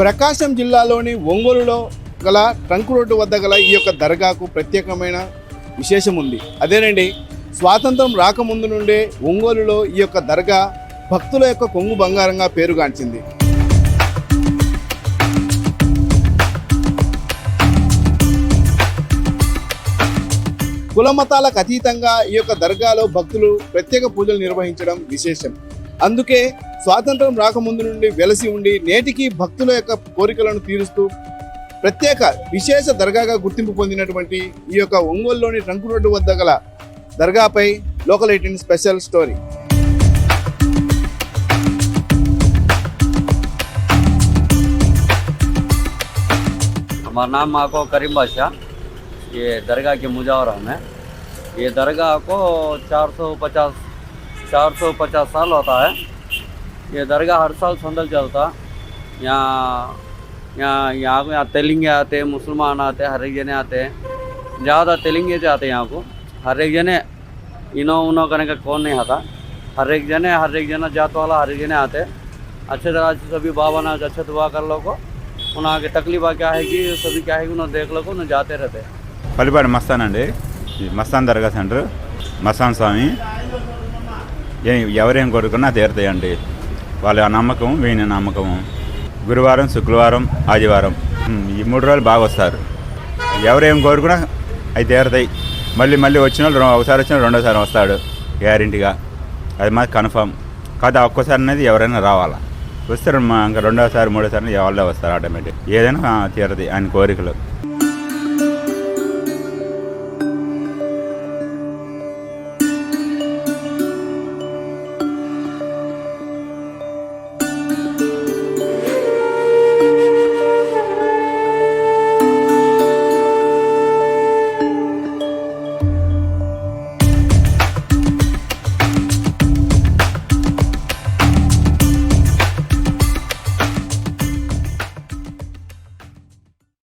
ప్రకాశం జిల్లాలోని ఒంగోలులో గల ట్రంక్ రోడ్డు వద్ద గల ఈ యొక్క దర్గాకు ప్రత్యేకమైన విశేషం ఉంది. అదేనండి స్వాతంత్రం రాకముందు నుండే ఒంగోలులో ఈ యొక్క దర్గా భక్తుల యొక్క కొంగు బంగారంగా పేరుగాంచింది. కులమతాలకు అతీతంగా ఈ యొక్క దర్గాలో భక్తులు ప్రత్యేక పూజలు నిర్వహించడం విశేషం. అందుకే స్వాతంత్రం రాకముందు నుండి వెలసి ఉండి నేటికి భక్తుల యొక్క కోరికలను తీరుస్తూ ప్రత్యేక విశేష దర్గాగా గుర్తింపు పొందినటువంటి ఈ యొక్క ఒంగోలులోని ట్రంక్ రోడ్డు వద్ద గల దర్గాపై లోకల్ ఎయిటీన్ స్పెషల్ స్టోరీ हमारा नाम माको करीम बादशाह ये दरगाह के मुजावर हम हैं ये दरगाह को 450 चार सौ पचास साल होता है। ये दरगाह हर साल सुंदर चलता। यहाँ यहाँ यहाँ को यहाँ तेलिंगे आते हैं, मुसलमान आते हैं, हर एक जने आते हैं। ज़्यादा तेलिंगे से आते हैं यहाँ को। हर एक जने इनो उनो करने का कौन नहीं आता। हर एक जने, हर एक जना जात वाला हर एक जने आते अच्छे तरह से सभी बाबा ना अच्छे दुआ कर लो को। उन्हें आगे तकलीफा क्या है कि सभी क्या है कि उन्हें देख लो को, उन्हें जाते रहते हैं। पलिपाड़ मस्तान मस्तान दरगाह सेंटर, मस्तान स्वामी। ఎవరేం కోరుకున్నా తీరుతాయండి. వాళ్ళ నమ్మకం వీని నమ్మకము. గురువారం శుక్రవారం ఆదివారం. ఈ మూడు రోజులు బాగా వస్తారు. ఎవరేం కోరుకున్నా అవి తీరుతాయి. మళ్ళీ మళ్ళీ వచ్చిన వాళ్ళు ఒకసారి వచ్చిన రెండోసారి వస్తాడు గ్యారంటీగా. అది మాకు కన్ఫామ్. కాదు ఒక్కోసారి ఒక్కసారి అనేది ఎవరైనా రావాలా. వస్తారు మా ఇంకా రెండోసారి మూడోసారి వాళ్ళే వస్తారు ఆటోమేటిక్. ఏదైనా తీరది ఆయన కోరికలు.